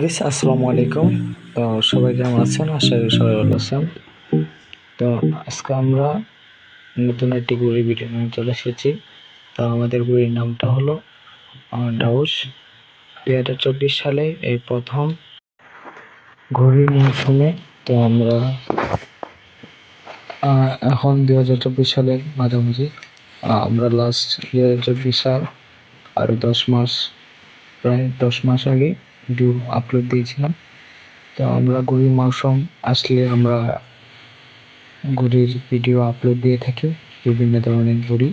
Guess আসসালামু আলাইকুম। তো সবাই কেমন আছেন? আশা করি সবাই ভালো আছেন। তো আজকে আমরা নতুন একটি ঘুড়ি ভিডিও নিয়ে চলে এসেছি। তো আমাদের গুড়ির নামটা হলো ডাউস। দুই হাজার চব্বিশ সালে এই প্রথম ঘুড়ির মৌসুমে তো আমরা এখন দুই হাজার চব্বিশ সালের মাঝামাঝি আমরা লাস্ট দুই হাজার চব্বিশ সাল, আরও দশ মাস প্রায় দশ মাস আগে ভিডিও আপলোড দিয়েছিলাম। তো আমরা ঘুড়ির মৌসুম আসলে আমরা ঘুড়ির ভিডিও আপলোড দিয়ে থাকি বিভিন্ন ধরনের ঘুড়ি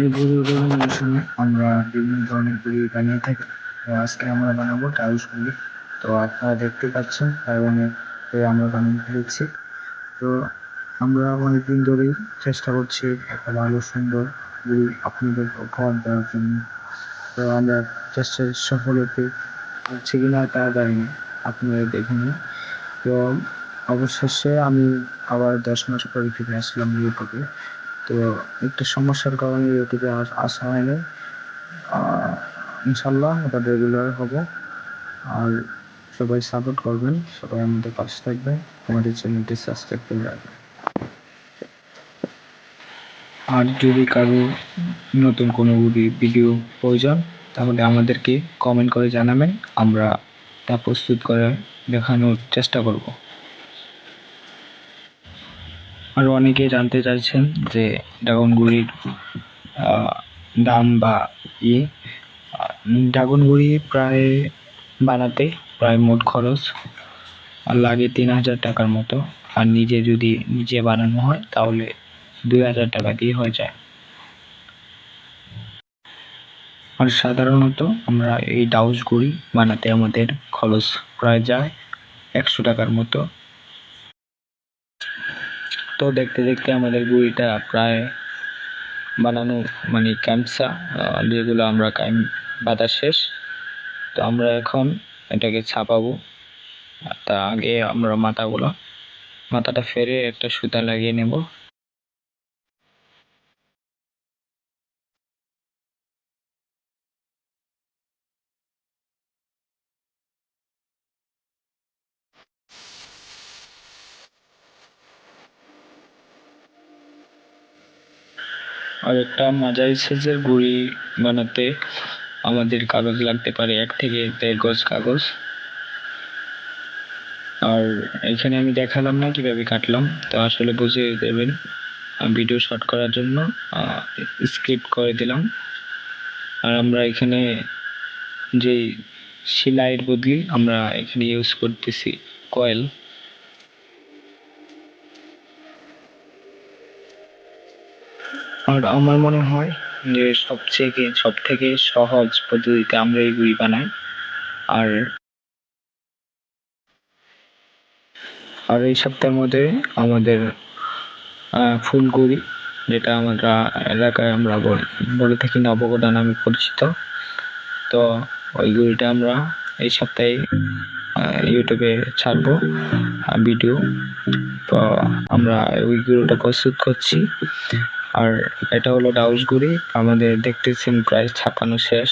এই উড়ানোর মৌসুমে আমরা বিভিন্ন ধরনের ঘুড়ি বানিয়ে থাকি। তো আজকে আমরা বানাবো টাউস ঘুড়ি তো আপনারা দেখতে পাচ্ছেন এবং আমরা বানিয়ে ফেলেছি। তো আমরা অনেকদিন ধরেই চেষ্টা করছি একটা ভালো, সুন্দর আপনাদের উপহার দেওয়ার জন্য। তো আমরা চেষ্টায় সফল হতে পারছি কিনা তা জানি না আপনারা দেখুন তো অবশেষে আমি আবার দশ মাস পরে ফিরে আসলাম ইউটিউবে। তো একটু সমস্যার কারণে ইউটিউবে আস- হয়নি। ইনশাল্লাহ আবার রেগুলার হব। আর সবাই সাপোর্ট করবেন, সবাই আমাদের পাশে থাকবেন। আমাদের চ্যানেলটি সাবস্ক্রাইব করে রাখবেন। আর যদি কারও নতুন কোনো ভিডিও প্রয়োজন, তাহলে আমাদেরকে কমেন্ট করে জানাবেন। আমরা তা প্রস্তুত করে দেখানোর চেষ্টা করব। আর অনেকে জানতে চাইছেন যে ড্রাগনগুড়ির দাম বা ইয়ে ড্রাগনগুড়ি প্রায় বানাতে প্রায় মোট খরচ লাগে তিন হাজার টাকার মতো। আর নিজে যদি নিজে বানানো হয়, তাহলে দুই হাজার টাকা দিয়ে হয়ে যায়। আর সাধারণত আমরা এই ডাউস গুড়ি বানাতে আমাদের খরচ প্রায় যায় একশো টাকার মতো। তো দেখতে দেখতে আমাদের গুড়িটা প্রায় বানানো মানে ক্যামসা আহ, যেগুলো আমরা কাইম বাতা শেষ। তো আমরা এখন এটাকে ছাপাবো। তা আগে আমরা মাথাগুলো মাথাটা ফেরে একটা সুতা লাগিয়ে নেব। আর একটা মাঝারি সাইজের গুড়ি বানাতে আমাদের কাগজ লাগতে পারে, এক থেকে দেড় গজ কাগজ। আর এখানে আমি দেখালাম না কীভাবে কাটলাম, তো আসলে বুঝে দেবেন। ভিডিও শর্ট করার জন্য স্ক্রিপ্ট করে দিলাম। আর আমরা এখানে যে সেলাইয়ের বদলি আমরা এখানে ইউজ করতেছি কয়েল আর আমার মনে হয় যে সবথেকে সব থেকে সহজ পদ্ধতিতে আমরা এগুলি বানাই। আর আর এই সপ্তাহের মধ্যে আমাদের ফুলগুড়ি, যেটা আমরা এলাকায় আমরা বল- বলে থাকি নবগোডা নামে পরিচিত। তো ওই গুড়িটা আমরা এই সপ্তাহে ইউটিউবে ছাড়বো ভিডিও। তো আমরা ওই গুঁড়োটা প্রস্তুত করছি। আর এটা হলো ডাউস গুড়ি। আমাদের দেখতেছেন প্রায় ছাপানো শেষ।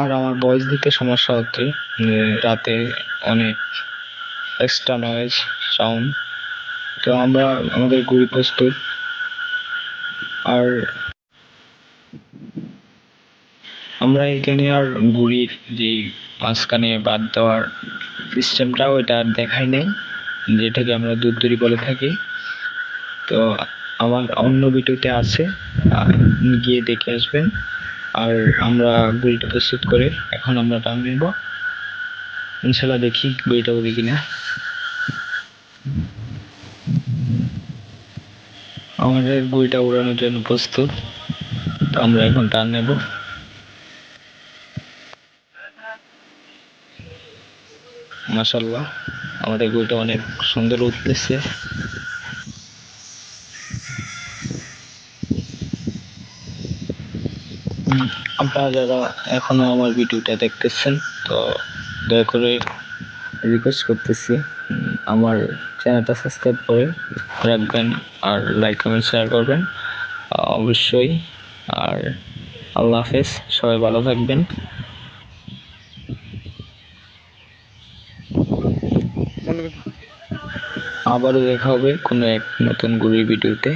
আর আমার ভয়েস দিতে সমস্যা হচ্ছে যে রাতে অনেক এক্সট্রা নয়েজ সাউন্ড তো আমরা, আমাদের গুড়ি প্রস্তুত। আর আমরা এখানে আর গুড়ির যে মাঝখানে বাদ দেওয়ার সিস্টেমটা ওইটা আর দেখাই নাই, যেটাকে আমরা দড়ি বলে থাকি। তো আমার অন্য ভিডিওতে আছে গিয়ে দেখে আসবেন। আর আমরা গুড়িটা প্রস্তুত করে এখন আমরা টান নেব। ইনশাল্লাহ দেখি গুড়িটা উড়ি কিনা। আমাদের গুড়িটা উড়ানোর জন্য প্রস্তুত, তো আমরা এখন টান নেব। মাশাল্লাহ আমাদের গুড়িটা অনেক সুন্দর উঠতেছে। আপনারা যারা এখনও আমার ভিডিওটা দেখতেছেন, তো দয়া করে রিকোয়েস্ট করতেছি আমার চ্যানেলটা সাবস্ক্রাইব করে রাখবেন আর লাইক কমেন্ট শেয়ার করবেন অবশ্যই। আর আল্লাহ হাফেজ, সবাই ভালো থাকবেন। আবারও দেখা হবে কোনো এক নতুন গুড়ির ভিডিওতে।